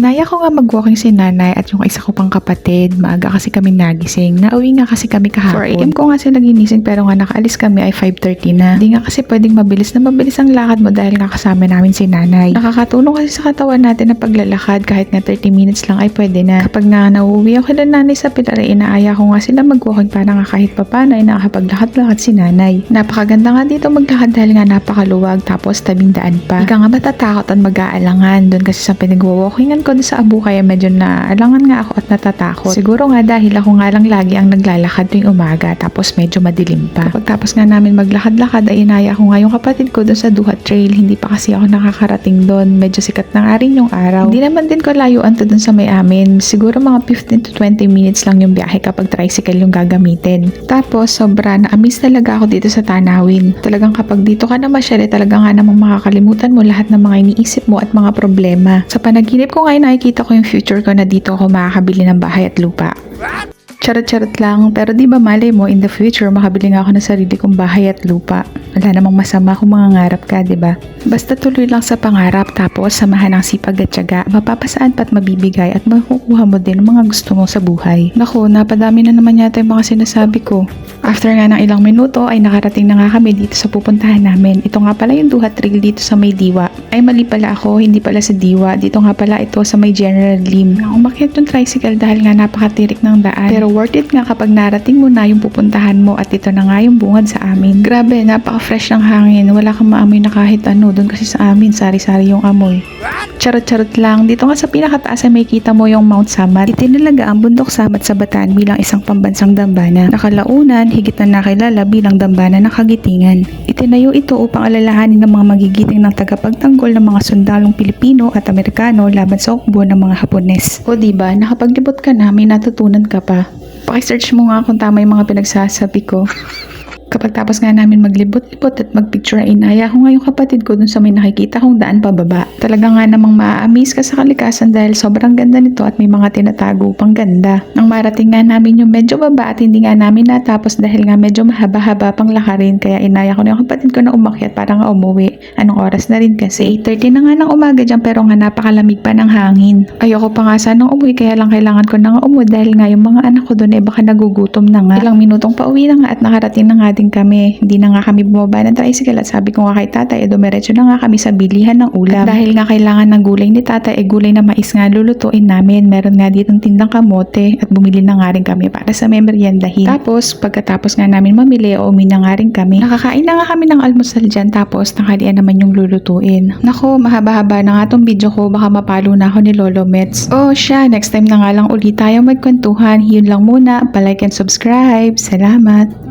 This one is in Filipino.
Inaya ko nga mag-walking si nanay at yung isa ko pang kapatid. Maaga kasi kami nagising. Nauwi nga kasi kami kahapon. 4am ko nga sila ginising pero nga nakaalis kami ay 5.30 na. Hindi nga kasi pwedeng mabilis na mabilis ang lakad mo dahil nga kasama namin si nanay. Nakakatulong kasi sa katawan natin na paglalakad kahit na 30 minutes lang ay pwede na. Kapag nga nauwi ako kila nanay sa pilar ay inaaya ko nga sila mag-walking para nga kahit papano ay nakakapaglakad-lakad si nanay. Napakaganda nga dito maglakad dahil nga napakaluwag tapos tabing daan pa. Hindi ka nga matatakot at mag-aalangan. Doon kasi sa pinag-walkingan ko doon sa Abu kaya medyo naalangan nga ako at natatakot. Siguro nga dahil ako nga lang lagi ang naglalakad tuwing umaga tapos medyo madilim pa. Kapag tapos nga namin maglakad-lakad ay inaya ko nga yung kapatid ko doon sa Duha Trail. Hindi pa kasi ako nakakarating doon. Medyo sikat na nga rin yung araw. Hindi naman din ko layuan to doon sa may amin. Siguro mga 15 to 20 minutes lang yung biyahe kapag tricycle yung gagamitin. Tapos sobra na amis talaga ako dito sa Tanawin. Talagang kapag dito ka na masyari talaga nga namang makakalimutan mo lahat ng mga iniisip mo at mga problema. Sa panaginip ko ngayon nakikita ko yung future ko na dito ako makakabili ng bahay at lupa. Charot-charot lang, pero di ba mali mo in the future makabili nga ako ng sarili kong bahay at lupa. Wala namang masama kung mangangarap ka, di ba? Basta tuloy lang sa pangarap tapos samahan ng sipag at tiyaga, mapapasaan pa't mabibigay at makukuha mo din ang mga gusto mo sa buhay. Naku, napadami na naman yata yung mga sinasabi ko. After nga ng ilang minuto ay nakarating na nga kami dito sa pupuntahan namin. Ito nga pala yung Duha Trail dito sa may Diwa. Ay mali pala ako, hindi pala sa Diwa. Dito nga pala ito sa may General Lim. Umakyat yung tricycle dahil nga napakatirik ng daan. Pero worth it nga kapag narating mo na yung pupuntahan mo at ito na nga yung bungad sa amin. Grabe, napaka-fresh ng hangin. Wala kang maamoy na kahit ano. Doon kasi sa amin, sari-sari yung amoy. Charot-charot lang. Dito nga sa pinakataas ay may mo yung Mount Samat. Itinalaga ang bundok Samat sa Bataan bilang isang pambansang dambana. Nakalaunan, higit na nakilala bilang dambana ng Kagitingan. Itinayo ito upang alalahanin ng mga magigiting ng tagapagtanggol ng mga sundalong Pilipino at Amerikano laban sa ukbo ng mga Hapones. O diba, nakapaglibot ka na, may natutunan ka pa. Pakisearch mo nga kung tama yung mga pinagsasabi ko. Kapag tapos nga namin maglibot-libot magpicture ay inaya ko nga yung kapatid ko dun sa may nakikita kong daan pababa. Talaga nga namang maa-amaze ka sa kalikasan dahil sobrang ganda nito at may mga tinatago pang ganda. Nang marating nga namin yung medyo baba at hindi nga namin natapos dahil nga medyo mahaba-haba pang lakarin kaya inaya ko na yung kapatid ko na umakyat para nga umuwi. Anong oras na rin kasi 8.30 na nga ng umaga dyan pero nga napakalamig pa ng hangin. Ayoko pa nga sanang umuwi kaya lang kailangan ko na nga umuwi dahil nga yung mga anak ko doon eh baka nagugutom na nga. Ilang minutong pauwi na nga at nakarating na nga din kami. Hindi na nga kami bumaba ng tricycle at sabi ko nga kay tatay, eh, dumiretso na nga kami sa bilihan ng ulam. At dahil nga kailangan ng gulay ni tatay, eh gulay na mais nga lulutuin namin. Meron nga ditong tindang kamote at bumili na nga rin kami para sa memeryendahin. Tapos, pagkatapos nga namin mamili, umi na nga rin kami. Nakakain na nga kami ng almusal dyan tapos tanghalian naman yung lulutuin. Nako, mahaba-haba na nga tong video ko. Baka mapalo na ako ni Lolo Mets. Oh, siya. Next time na nga lang ulit tayo magkwentuhan. Yun lang muna. Palike and subscribe. Salamat.